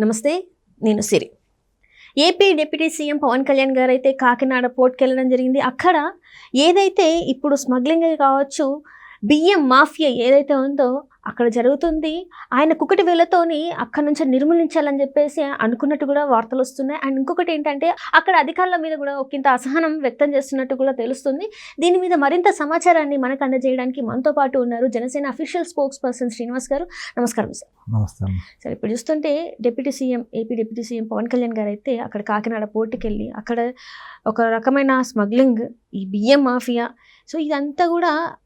నమస్తే నేను Siri. AP deputy CM Pavan Kalyan garu అయితే కాకినాడ పోర్ట్కి వెళ్ళడం జరిగింది. అక్కడ ఏదైతే ఇప్పుడు స్మగ్లింగ్ కావచ్చు బియ్యం మాఫియా ఏదైతే ఉందో అక్కడ జరుగుతుంది. ఆయన కుక్కటి వేలతోని అక్కడ నుంచి నిర్మూలించాలని చెప్పేసి అనుకున్నట్టు కూడా వార్తలు వస్తున్నాయి. అండ్ ఇంకొకటి ఏంటంటే అక్కడ అధికారుల మీద కూడా ఒకంత అసహనం వ్యక్తం చేస్తున్నట్టు కూడా తెలుస్తుంది. దీని మీద మరింత సమాచారాన్ని మనకు అందజేయడానికి మనతో పాటు ఉన్నారు Janasena official spokesperson Srinivas గారు. నమస్కారం సార్. నమస్తే అమ్మ. సరే ఇప్పుడు చూస్తుంటే deputy CM AP deputy CM Pavan Kalyan garu అయితే అక్కడ కాకినాడ పోర్టుకి వెళ్ళి అక్కడ ఒక రకమైన స్మగ్లింగ్ ఈ బియ్యం మాఫియా. సో ఇదంతా కూడా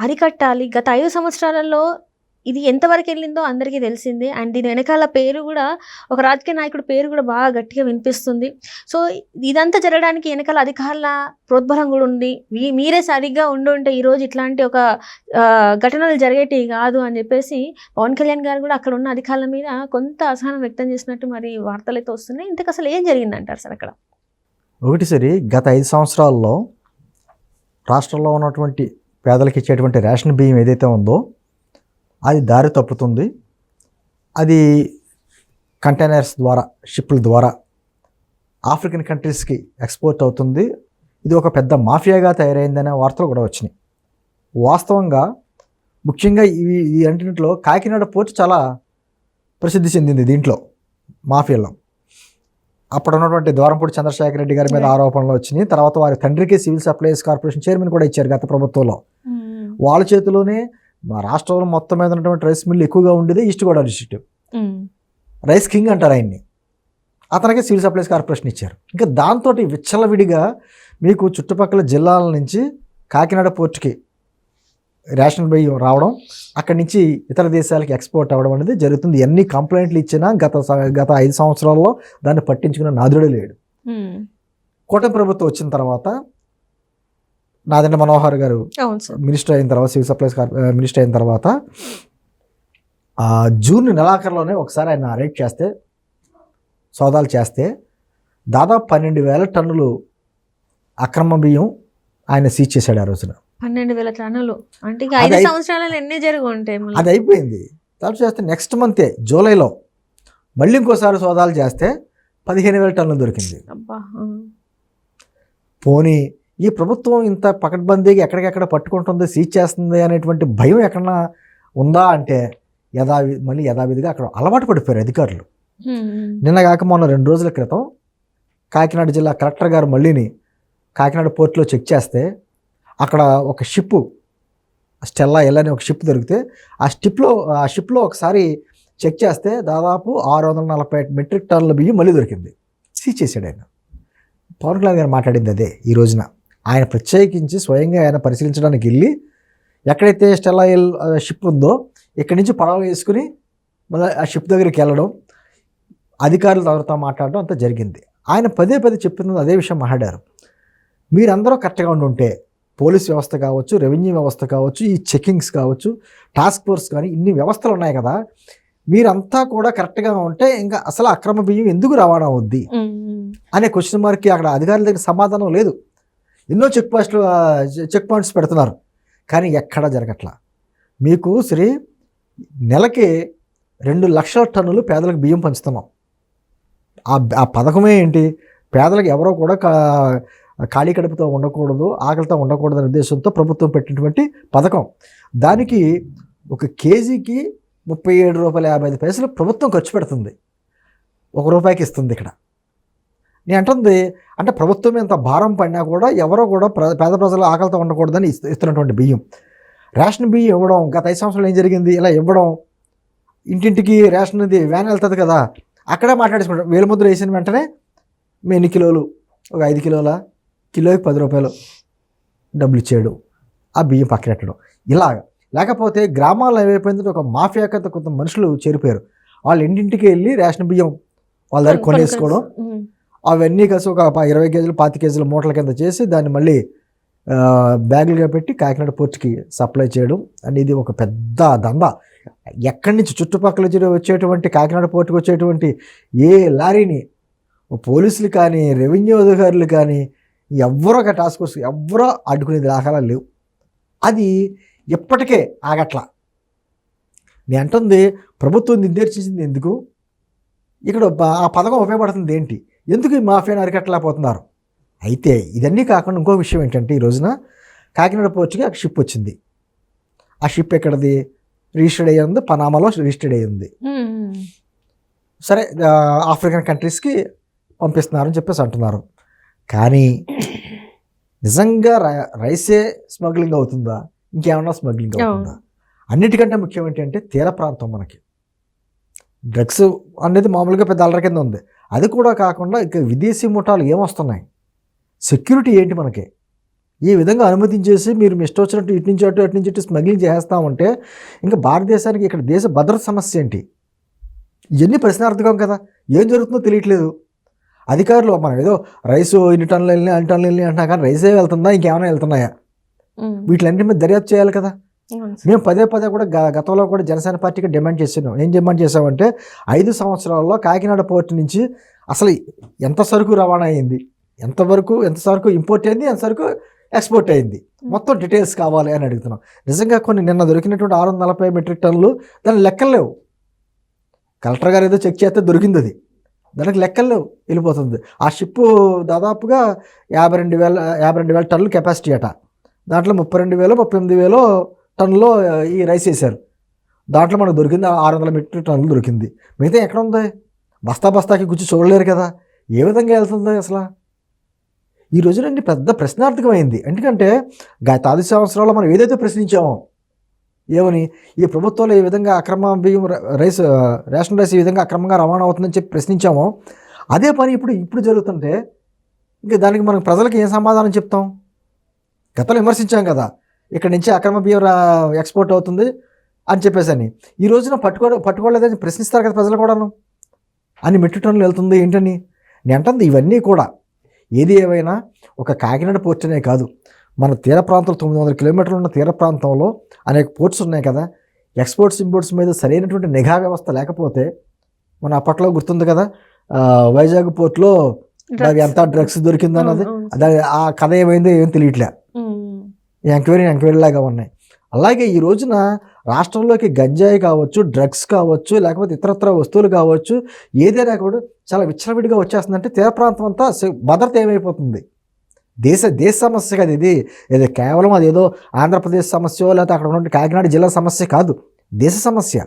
అరికట్టాలి. గత ఐదు సంవత్సరాలలో ఇది ఎంతవరకు వెళ్ళిందో అందరికీ తెలిసిందే. అండ్ దీని వెనకాల పేరు కూడా ఒక రాజకీయ నాయకుడి పేరు కూడా బాగా గట్టిగా వినిపిస్తుంది. సో ఇదంతా జరగడానికి వెనకాల అధికారుల ప్రోద్బలం కూడా ఉంది. మీ- మీరే సరిగ్గా ఉండుంటే ఈరోజు ఇట్లాంటి ఒక ఘటనలు జరిగేటివి కాదు అని చెప్పేసి పవన్ కళ్యాణ్ గారు కూడా అక్కడ ఉన్న అధికారుల మీద కొంత అసహనం వ్యక్తం చేసినట్టు మరి వార్తలు అయితే వస్తున్నాయి. ఇంతకు అసలు ఏం జరిగిందంటారు సార్ అక్కడ? ఒకటి సరే గత ఐదు సంవత్సరాల్లో రాష్ట్రంలో ఉన్నటువంటి పేదలకు ఇచ్చేటువంటి రేషన్ బియ్యం ఏదైతే ఉందో అది దారి తప్పుతుంది. అది కంటైనర్స్ ద్వారా షిప్ల ద్వారా ఆఫ్రికన్ కంట్రీస్కి ఎక్స్పోర్ట్ అవుతుంది. ఇది ఒక పెద్ద మాఫియాగా తయారైందనే వార్తలు కూడా వచ్చినాయి. వాస్తవంగా ముఖ్యంగా ఇవి ఈ అంటింట్లో కాకినాడ పోర్టు చాలా ప్రసిద్ధి చెందింది దీంట్లో మాఫియాలో. అప్పుడు ఉన్నటువంటి ద్వారంపూడి చంద్రశేఖర రెడ్డి గారి మీద. ఆరోపణలు వచ్చినాయి. తర్వాత వారి తండ్రికి సివిల్ సప్లైస్ కార్పొరేషన్ చైర్మన్ కూడా ఇచ్చారు గత ప్రభుత్వంలో. వాళ్ళ చేతిలోనే మా రాష్ట్రంలో మొత్తం మీద ఉన్నటువంటి రైస్ మిల్ ఎక్కువగా ఉండేది east Godavari district. Rice king అంటారు ఆయన్ని. అతనికి సివిల్ సప్లైస్ కార్పొరేషన్ ఇచ్చారు. ఇంకా దాంతో విచ్చలవిడిగా మీకు చుట్టుపక్కల జిల్లాల నుంచి కాకినాడ పోర్టుకి రేషన్ బియ్యం రావడం అక్కడి నుంచి ఇతర దేశాలకి ఎక్స్పోర్ట్ అవ్వడం అనేది జరుగుతుంది. ఎన్ని కంప్లైంట్లు ఇచ్చినా గత గత ఐదు సంవత్సరాల్లో దాన్ని పట్టించుకున్న నాదుడే లేడు. కూటమి ప్రభుత్వం వచ్చిన తర్వాత నాదండ మనోహర్ గారు మినిస్టర్ అయిన తర్వాత సివిల్ సప్లైస్ మినిస్టర్ అయిన తర్వాత ఆ, జూన్ నెలాఖరులోనే ఒకసారి ఆయన రేట్ చేస్తే సోదాలు చేస్తే దాదాపు పన్నెండు వేల టన్నులు అక్రమ బియ్యం ఆయన సీజ్ చేశాడు ఆ రోజున. పన్నెండు వేల టన్నులు అంటే ఇక ఐదు అయి- సంవత్సరాలలో ఎన్ని జరిగి ఉంటాయి? అది అయిపోయింది తర్వాత చేస్తే నెక్స్ట్ మంతే జూలైలో మళ్ళీ ఇంకోసారి సోదాలు చేస్తే పదిహేను వేల టన్నులు దొరికింది. పోనీ ఈ ప్రభుత్వం ఇంత పకడ్బందీగా ఎక్కడికెక్కడ పట్టుకుంటుంది సీజ్ చేస్తుంది అనేటువంటి భయం ఎక్కడన్నా ఉందా అంటే యథావి మళ్ళీ యథావిధిగా అక్కడ అలవాటు పడిపోయారు అధికారులు. నిన్న కాక మొన్న రెండు రోజుల క్రితం కాకినాడ జిల్లా కలెక్టర్ గారు మళ్ళీని కాకినాడ పోర్టులో చెక్ చేస్తే అక్కడ ఒక షిప్ స్టెల్లా ఎల్ అనే ఒక షిప్ దొరికితే ఆ షిప్లో ఆ షిప్లో ఒకసారి చెక్ చేస్తే దాదాపు ఆరు వందల నలభై మెట్రిక్ టన్నుల బియ్యం మళ్ళీ దొరికింది. సీజ్ చేశాడు ఆయన. పవన్ కళ్యాణ్ గారు మాట్లాడింది అదే ఈ రోజున. ఆయన ప్రత్యేకించి స్వయంగా ఆయన పరిశీలించడానికి వెళ్ళి ఎక్కడైతే స్టెల్లా ఎల్ షిప్ ఉందో ఇక్కడి నుంచి పడవ వేసుకుని మళ్ళీ ఆ షిప్ దగ్గరికి వెళ్ళడం అధికారులు ఎవరితో మాట్లాడడం అంతా జరిగింది. ఆయన పదే పదే చెప్తున్నది అదే విషయం మాట్లాడారు. మీరందరూ కరెక్ట్గా ఉండి ఉంటే పోలీస్ వ్యవస్థ కావచ్చు రెవెన్యూ వ్యవస్థ కావచ్చు ఈ చెకింగ్స్ కావచ్చు టాస్క్ ఫోర్స్ కానీ ఇన్ని వ్యవస్థలు ఉన్నాయి కదా. మీరంతా కూడా కరెక్ట్గా ఉంటే ఇంకా అసలు అక్రమ బియ్యం ఎందుకు రవాణా అవుద్ది. అనే క్వశ్చన్ మార్క్కి అక్కడ అధికారుల దగ్గర సమాధానం లేదు. ఎన్నో చెక్ పోస్టులు చెక్ పాయింట్స్ పెడుతున్నారు. కానీ ఎక్కడా జరగట్లా? మీకు శ్రీ నెలకి రెండు లక్షల టన్నులు పేదలకు బియ్యం పంచుతున్నాం. ఆ ఆ పథకమే ఏంటి? పేదలకు ఎవరో కూడా ఖాళీ కడుపుతో ఉండకూడదు ఆకలితో ఉండకూడదు అనే ఉద్దేశంతో ప్రభుత్వం పెట్టినటువంటి పథకం. దానికి ఒక కేజీకి ముప్పై ఏడు రూపాయల యాభై ఐదు పైసలు ప్రభుత్వం ఖర్చు పెడుతుంది. ఒక రూపాయికి ఇస్తుంది ఇక్కడ. నేను అంటుంది అంటే ప్రభుత్వం ఇంత భారం పడినా కూడా ఎవరో కూడా ప్ర- పేద ప్రజలు ఆకలితో ఉండకూడదని ఇస్తున్నటువంటి బియ్యం. రేషన్ బియ్యం ఇవ్వడం గత ఐదు సంవత్సరాలు ఏం జరిగింది? ఇలా ఇవ్వడం ఇంటింటికి రేషన్ ఇది వ్యాన్ వెళ్తుంది కదా అక్కడే మాట్లాడేసుకుంటాం వేలు ముద్ర వేసిన వెంటనే మీ ఎన్ని కిలోలు? ఒక ఐదు కిలోల? కిలోకి పది రూపాయలు డబ్బులు ఇచ్చేయడం ఆ బియ్యం పక్కనెట్టడం ఇలాగ. లేకపోతే గ్రామాల్లో ఏమైపోయిందంటే ఒక మాఫియా కింద కొంత మనుషులు చేరిపోయారు. వాళ్ళు ఇంటింటికి వెళ్ళి రేషన్ బియ్యం వాళ్ళ దగ్గర కొనేసుకోవడం. అవన్నీ కలిసి ఒక ఇరవై కేజీలు పాతి కేజీల మూటల కింద చేసి దాన్ని మళ్ళీ బ్యాగులుగా పెట్టి కాకినాడ పోర్టుకి సప్లై చేయడం అనేది ఒక పెద్ద దంద. ఎక్కడి నుంచి చుట్టుపక్కల వచ్చేటువంటి కాకినాడ పోర్టుకు వచ్చేటువంటి ఏ లారీని పోలీసులు కానీ రెవెన్యూ అధికారులు కానీ ఎవ్వరూ ఒక టాస్క్ ఫోర్స్ ఎవ్వరూ అడ్డుకునే దాఖలా లేవు. అది ఎప్పటికే ఆగట్ల. నేను అంటుంది ప్రభుత్వం నిర్దేశించింది ఎందుకు? ఇక్కడ ఆ పథకం ఉపయోగపడుతుంది ఏంటి? ఎందుకు ఈ మాఫియాని అరికట్టలేకపోతున్నారు? అయితే ఇదన్నీ కాకుండా ఇంకో విషయం ఏంటంటే ఈ రోజున కాకినాడ పోర్టుకి ఒక షిప్ వచ్చింది. ఆ షిప్ ఎక్కడది? రిజిస్టర్డ్ అయ్యి ఉంది పనామాలో రిజిస్టర్డ్ అయ్యి ఉంది. సరే ఆ, ఆఫ్రికన్ కంట్రీస్కి పంపిస్తున్నారని చెప్పేసి అంటున్నారు. కానీ నిజంగా రైసే స్మగ్లింగ్ అవుతుందా? ఇంకేమన్నా స్మగ్లింగ్ అవుతుందా? అన్నిటికంటే ముఖ్యం ఏంటంటే తీర ప్రాంతం మనకి. డ్రగ్స్ అనేది మామూలుగా పెద్ద అల్లరి కింద ఉంది. అది కూడా కాకుండా ఇక విదేశీ ముఠాలు ఏమొస్తున్నాయి? సెక్యూరిటీ ఏంటి మనకి? ఈ విధంగా అనుమతించేసి మీరు ఇష్టం వచ్చినట్టు ఇటు నుంచి అటు అటు నుంచి ఇటు స్మగ్లింగ్ చేస్తామంటే ఇంకా భారతదేశానికి ఇక్కడ దేశ భద్రత సమస్య ఏంటి? ఇవన్నీ ప్రశ్నార్థకం కదా. ఏం జరుగుతుందో తెలియట్లేదు. అధికారులు మనం ఏదో రైస్ ఇన్ని టన్నులు వెళ్ళి అన్ని టన్నులు వెళ్ళి అంటున్నా కానీ రైసే వెళ్తుందా ఇంకేమైనా వెళ్తున్నాయా? ఉమ్, వీటిలన్నిటి మీద దర్యాప్తు చేయాలి కదా. మేము పదే పదే కూడా గతంలో కూడా జనసేన పార్టీకి డిమాండ్ చేస్తున్నాం. ఏం డిమాండ్ చేసామంటే ఐదు సంవత్సరాల్లో కాకినాడ పోర్టు నుంచి అసలు ఎంత సరుకు రవాణా అయింది ఎంతవరకు ఎంత సరుకు ఇంపోర్ట్ అయింది ఎంత సరుకు ఎక్స్పోర్ట్ అయింది? మొత్తం డీటెయిల్స్ కావాలి అని అడుగుతున్నాం. నిజంగా కొన్ని నిన్న దొరికినటువంటి ఆరు వందల నలభై మెట్రిక్ టన్నులు దాని లెక్కలు లేవు. కలెక్టర్ గారు ఏదో చెక్ చేస్తే దొరికింది అది. దానికి లెక్కలు వెళ్ళిపోతుంది. ఆ షిప్ దాదాపుగా యాభై రెండు వేల యాభై రెండు వేల టన్నులు కెపాసిటీ అట. దాంట్లో ముప్పై రెండు వేలు ముప్పై ఎనిమిది వేలు టన్నులో ఈ రైస్ వేశారు. దాంట్లో మనకు దొరికింది ఆరు వందల మెట్రిక్ టన్నులు దొరికింది. మిగతా ఎక్కడ ఉంది? బస్తా బస్తాకి గుచ్చి చూడలేరు కదా. ఏ విధంగా వెళ్తుంది అసలు? ఈ రోజునండి పెద్ద ప్రశ్నార్థకమైంది. ఎందుకంటే గత ఐదు సంవత్సరాల్లో మనం ఏదైతే ప్రశ్నించామో ఏమని? ఈ ప్రభుత్వంలో ఈ విధంగా అక్రమ బియ్యం రైస్ రేషన్ రైస్ ఈ విధంగా అక్రమంగా రవాణా అవుతుందని చెప్పి ప్రశ్నించామో అదే పని ఇప్పుడు ఇప్పుడు జరుగుతుంటే ఇంకా దానికి మనం ప్రజలకు ఏం సమాధానం చెప్తాం? గతంలో విమర్శించాం కదా ఇక్కడ నుంచి అక్రమ బియ్యం ఎక్స్పోర్ట్ అవుతుంది అని చెప్పేసి అని ఈ రోజున పట్టుకో పట్టుకోలేదని ప్రశ్నిస్తారు కదా ప్రజలు కూడాను. అని మెట్టు టన్నులు వెళ్తుంది ఏంటని? నేను అంటుంది ఇవన్నీ కూడా. ఏది ఏవైనా ఒక కాకినాడ పోర్ట్ అనే కాదు. మన తీర ప్రాంతంలో తొమ్మిది వందల కిలోమీటర్లు ఉన్న తీర ప్రాంతంలో అనేక పోర్ట్స్ ఉన్నాయి కదా. ఎక్స్పోర్ట్స్ ఇంపోర్ట్స్ మీద సరైనటువంటి నిఘా వ్యవస్థ లేకపోతే మన అప్పట్లో గుర్తుంది కదా వైజాగ్ పోర్ట్లో. ఎంత డ్రగ్స్ దొరికింది అన్నది అవును, అవును. అదే ఆ కథ ఏమైందో ఏం తెలియట్లే. ఎంక్వైరీ ఎంక్వైరీ లాగా ఉన్నాయి. అలాగే ఈ రోజున రాష్ట్రంలోకి గంజాయి కావచ్చు డ్రగ్స్ కావచ్చు లేకపోతే ఇతరత్ర వస్తువులు కావచ్చు ఏదైనా కూడా చాలా విచ్చలవిడిగా వచ్చేస్తుందంటే తీర ప్రాంతం అంతా భద్రత ఏమైపోతుంది? దేశ దేశ సమస్య కాదు ఇది. ఇది కేవలం అదేదో ఆంధ్రప్రదేశ్ సమస్య లేకపోతే అక్కడ ఉన్నటువంటి కాకినాడ జిల్లా సమస్య కాదు. దేశ సమస్య.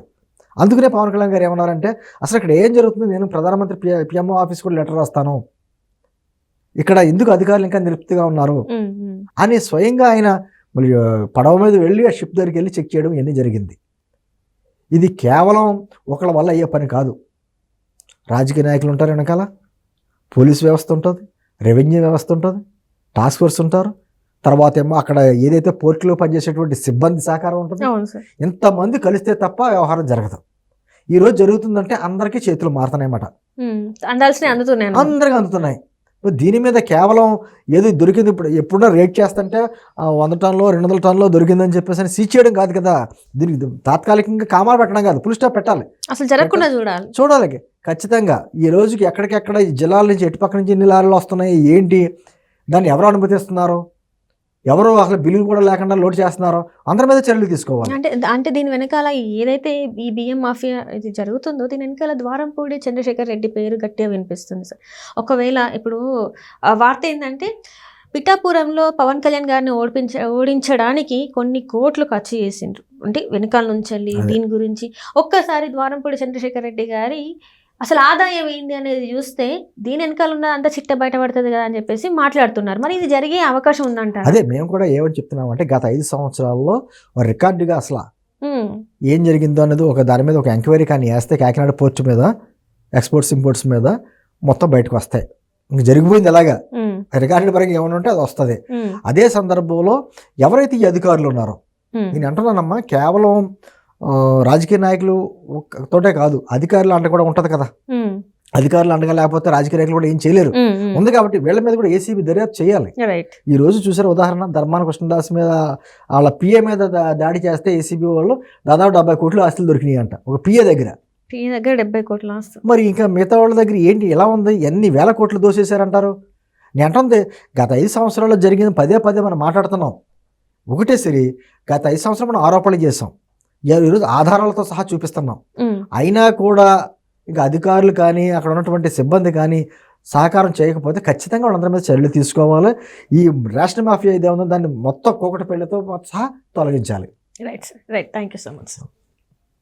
అందుకనే పవన్ కళ్యాణ్ గారు ఏమన్నారంటే అసలు ఇక్కడ ఏం జరుగుతుంది? నేను ప్రధానమంత్రి పిఎంఓ ఆఫీస్ కూడా లెటర్ రాస్తాను. ఇక్కడ ఎందుకు అధికారులు ఇంకా నిలుపుతుగా ఉన్నారు. అని స్వయంగా ఆయన పడవ మీద వెళ్ళి ఆ షిప్ దగ్గరికి వెళ్ళి చెక్ చేయడం ఇవన్నీ జరిగింది. ఇది కేవలం ఒకళ్ళ వల్ల అయ్యే పని కాదు. రాజకీయ నాయకులు ఉంటారు వెనకాల. పోలీస్ వ్యవస్థ ఉంటుంది. రెవెన్యూ వ్యవస్థ ఉంటుంది. టాస్క్ ఫోర్స్ ఉంటారు. తర్వాత ఏమో అక్కడ ఏదైతే పోర్టులో పనిచేసేటువంటి సిబ్బంది సహకారం ఉంటుంది ఇంతమంది కలిస్తే తప్ప వ్యవహారం జరగదు. ఈరోజు జరుగుతుందంటే అందరికీ చేతులు మారుతున్నాయన్నమాట. అందాల్సిన అందుతున్నాయి అన్నమాట. అందరికి అందుతున్నాయి. దీని మీద కేవలం ఏదో దొరికింది ఇప్పుడు ఎప్పుడన్నా రేట్ చేస్తుంటే వంద టన్నులో రెండు వందల టన్నులో దొరికిందని చెప్పేసి అని సీజ్ చేయడం కాదు కదా. దీనికి తాత్కాలికంగా కామాలు పెట్టడం కాదు. ఫుల్ స్టాప్ పెట్టాలి. అసలు జరగకుండా చూడాలి. చూడాలి ఖచ్చితంగా ఈ రోజుకి ఎక్కడికెక్కడ ఈ జిల్లాల నుంచి ఎటుపక్క నుంచి ఎన్ని లారీలు వస్తున్నాయి ఏంటి దాన్ని ఎవరు అనుమతిస్తున్నారు? ఎవరు అసలు బిల్లులు కూడా లేకుండా లోడ్ చేస్తున్నారు? అందరి మీద చర్యలు తీసుకోవాలి. అంటే అంటే దీని వెనకాల ఏదైతే ఈ బియ్యం మాఫియా ఇది జరుగుతుందో దీని వెనకాల ద్వారంపూడి చంద్రశేఖర్ రెడ్డి పేరు గట్టిగా వినిపిస్తుంది సార్. ఒకవేళ ఇప్పుడు ఆ వార్త ఏంటంటే పిఠాపురంలో పవన్ కళ్యాణ్ గారిని ఓడిపించ ఓడించడానికి కొన్ని కోట్లు ఖర్చు చేసిండ్రు. అంటే వెనకాల నుంచి వెళ్ళి. దీని గురించి ఒక్కసారి ద్వారంపూడి చంద్రశేఖర్ రెడ్డి గారి అసలు ఆదాయం ఏంది అనేది చూస్తే దీని వెనకాల ఉన్న అంత చిట్ట బయటపడుతుంది కదా అని చెప్పేసి మాట్లాడుతున్నారు. మరి ఇది జరిగే అవకాశం ఉందంటారు? అదే మేము కూడా ఏమని చెప్తున్నామంటే గత ఐదు సంవత్సరాల్లో రికార్డుగా అసలు ఏం జరిగిందో అనేది ఒక దాని మీద ఒక ఎంక్వైరీ కానీ వేస్తే కాకినాడ పోర్టు మీద ఎక్స్పోర్ట్స్ ఇంపోర్ట్స్ మీద మొత్తం బయటకు వస్తాయి. ఇంక జరిగిపోయింది ఎలాగా? రికార్డు పరంగా ఏమైనా ఉంటే అది వస్తుంది. అదే సందర్భంలో ఎవరైతే ఈ అధికారులు ఉన్నారో నేను అంటున్నానమ్మా కేవలం రాజకీయ నాయకులు తోటే కాదు అధికారులు అంట కూడా ఉంటుంది కదా. అధికారులు అండగా లేకపోతే రాజకీయ నాయకులు కూడా ఏం చేయలేరు. ఉంది కాబట్టి వీళ్ళ మీద కూడా ఏసీబీ దర్యాప్తు చేయాలి. ఈ రోజు చూసారు ఉదాహరణ ధర్మాన కృష్ణదాస్ మీద వాళ్ళ పిఏ మీద దాడి చేస్తే ఏసీబీ వాళ్ళు దాదాపు డెబ్బై కోట్లు ఆస్తులు దొరికినాయి అంట ఒక పిఏ దగ్గర. టీ దగ్గర డెబ్బై కోట్ల ఆస్తు. మరి ఇంకా మిగతా వాళ్ళ దగ్గర ఏంటి ఎలా ఉంది ఎన్ని వేల కోట్లు దోసేశారంటారు? నేను అంటుంది గత ఐదు సంవత్సరాల్లో జరిగింది పదే పదే మనం మాట్లాడుతున్నాం. ఒకటే సరి గత ఐదు సంవత్సరాలు మనం ఆరోపణలు చేసాం ఈరోజు ఆధారాలతో సహా చూపిస్తున్నాం. అయినా కూడా ఇంకా అధికారులు కానీ అక్కడ ఉన్నటువంటి సిబ్బంది కానీ సహకారం చేయకపోతే ఖచ్చితంగా వాళ్ళందరి మీద చర్యలు తీసుకోవాలి. ఈ రేషన్ మాఫియా ఇదే ఉందో దాన్ని మొత్తం కూకటి పెళ్ళతో సహా తొలగించాలి. Right sir right thank you so much sir